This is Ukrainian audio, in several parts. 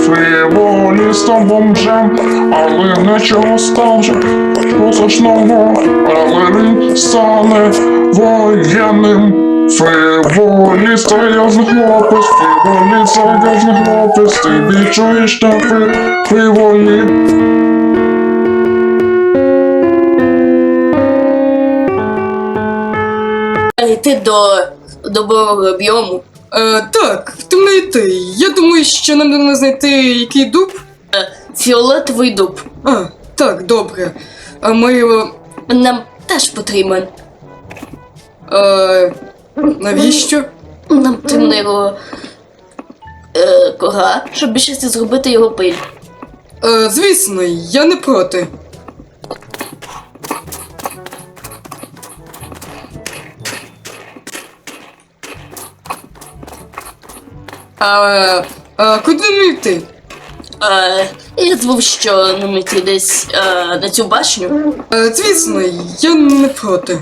Фриволі став бомжем, але нічого ставши позначного, але він стане воєнним. Фриволі серйозний хлопець, фриволі серйозний хлопець, ти те фри, фриволі. Йти до добового біому. Е, так, темно йти. Я думаю, що нам треба знайти який дуб. Е, Фіолетовий дуб. А, так, добре. А ми його. Нам теж потрібен. Е, навіщо? Нам потрібно його е, кора, щоб щось зробити його пиль. Е, звісно, я не проти. А, а куди йти? Е, я звув, що нам йти десь е, на цю башню. Е, звісно, я не проти.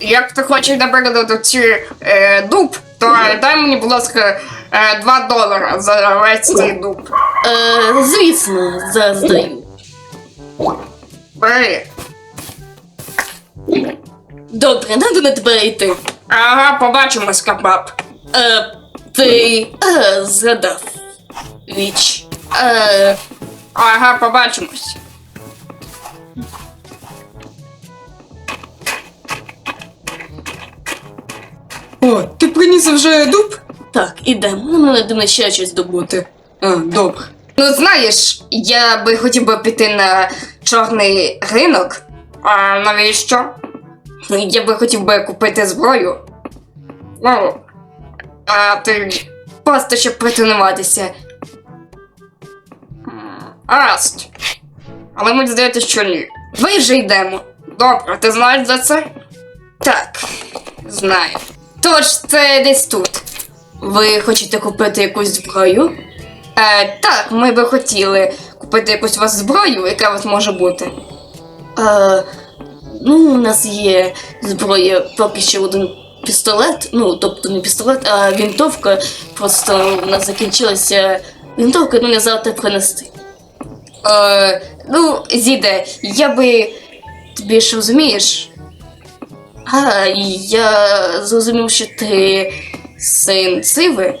Як ти хочеш наприклад ці е, дуб, то дай мені, будь ласка, е, 2 долара за весь цей дуб. Е, звісно, зараз даю. Бери. Добре, надо на тебе йти. Ага, побачимось, кабаб. Е, ти е, згадав. Віч. Е, Ага, побачимось. О, ти приніс вже дуб? так, ідемо. Нам треба ще щось добути. А, добре. Ну, знаєш, я би хотів би піти на чорний ринок. А навіщо? Я би хотів би купити зброю. Ну, а ти просто щоб потренуватися. Гаразд. Але мені здається, що ні. Ви вже йдемо. Добре, ти знаєш за це? Так, знаю. Тож це десь тут. Ви хочете купити якусь зброю? Е, так, ми би хотіли купити якусь у вас зброю, яка у вас може бути. Е, ну, у нас є зброя поки що один пістолет. Ну, тобто не пістолет, а вінтовка. Просто у нас закінчилася вінтовка, ну не завтра принести. Е, ну, Зіде, я би. Тобі ж розумієш? А, я зрозумів, що ти син Сиви.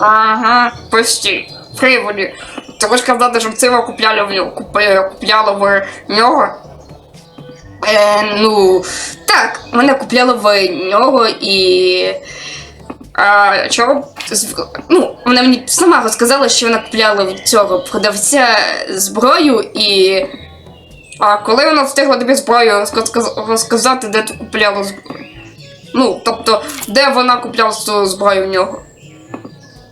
Ага, постій. Фриволі. Ти хочеш сказати, щоб це купляли в купляли в нього? Е, ну, так, мене купляли в нього і. А, чого? Ну, вона мені сама розказала, що вона купляла в цього продавця зброю і. А коли вона встигла тобі зброю розказати, де ти купляла зброю? Ну, тобто, де вона купляла цю зброю в нього?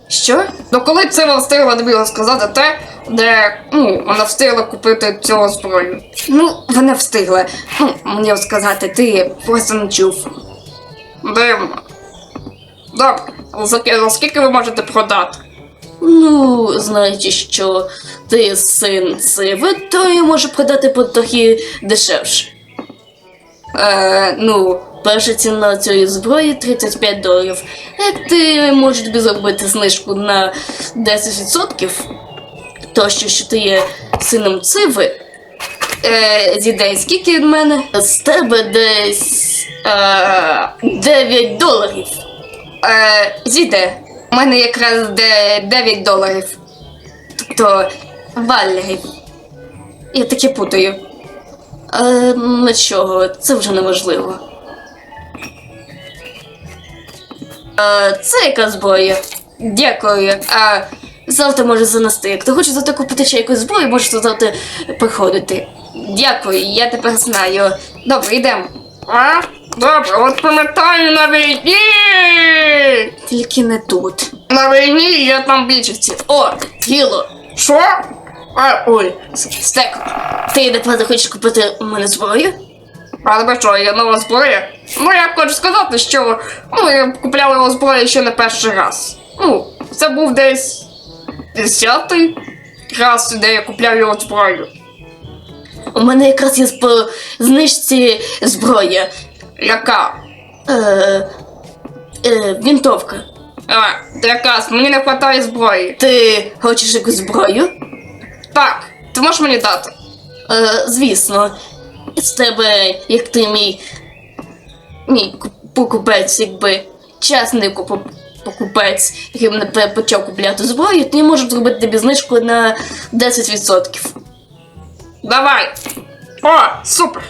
Що? Ну коли це вона встигла тобі розказати те, де ну, вона встигла купити цього зброю? Ну, вона встигла. Ну, мені сказати, ти просто не чув. Дивно. Добре, за, за скільки ви можете продати? Ну, знаючи, що ти син Сиви, то я можу продати по трохи дешевше. Е, ну, Перша ціна цієї зброї 35 доларів. Як ти можеш тобі зробити знижку на 10%, то що, ти є сином Циви, е, зідей, скільки від мене? з тебе десь е, 9 доларів. Е, зіде, у мене якраз 9 доларів. Тобто, валерів. Я таке путаю. А на чого? Це вже неважливо. А, це яка зброя? Дякую. А, Завтра може занести. Як ти хочеш завтра купити ще якусь зброю, можеш завтра приходити. дякую, я тепер знаю. Добре, йдемо. А? Добре, от пам'ятаю на війні! Тільки не тут. На війні я там більшості. О, тіло! Що? А, ой, стек. Ти напевно хочеш купити у мене зброю? А тебе що, є нова зброя? Ну, я хочу сказати, що ну, я купляв його зброю ще не перший раз. Ну, це був десь десятий раз, де я купляв його зброю. У мене якраз є по знижці зброя. Яка? Е, е, вінтовка. А, якраз, мені не вистачає зброї. Ти хочеш якусь зброю? Так, ти можеш мені дати? Е, звісно. З тебе, як ти мій. Мій ку- покупець, якби чесний покупець, який мене почав купляти зброю, то я можу зробити тобі знижку на 10%. Давай. О, супер.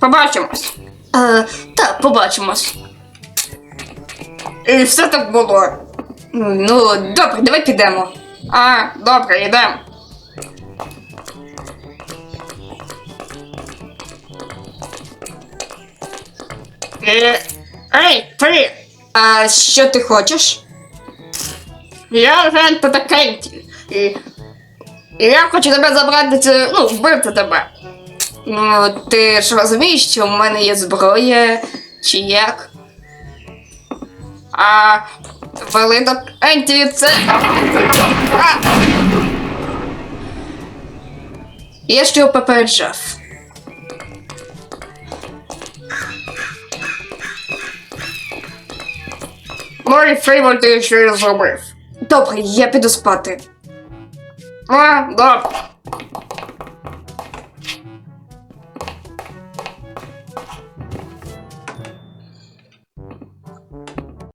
Побачимось. Е, так, побачимось. І все так було. Ну, добре, давай підемо. А, добре, йдемо. Ей, ти! А що ти хочеш? Я агент Патакенті. І, і я хочу тебе забрати, це, ну, вбити тебе. Ну, ти ж розумієш, що в мене є зброя, чи як? А велидок Енті це. А! Я ж його попереджав. І Фейвор ти ще зробив. Добре, я піду спати. А, добре.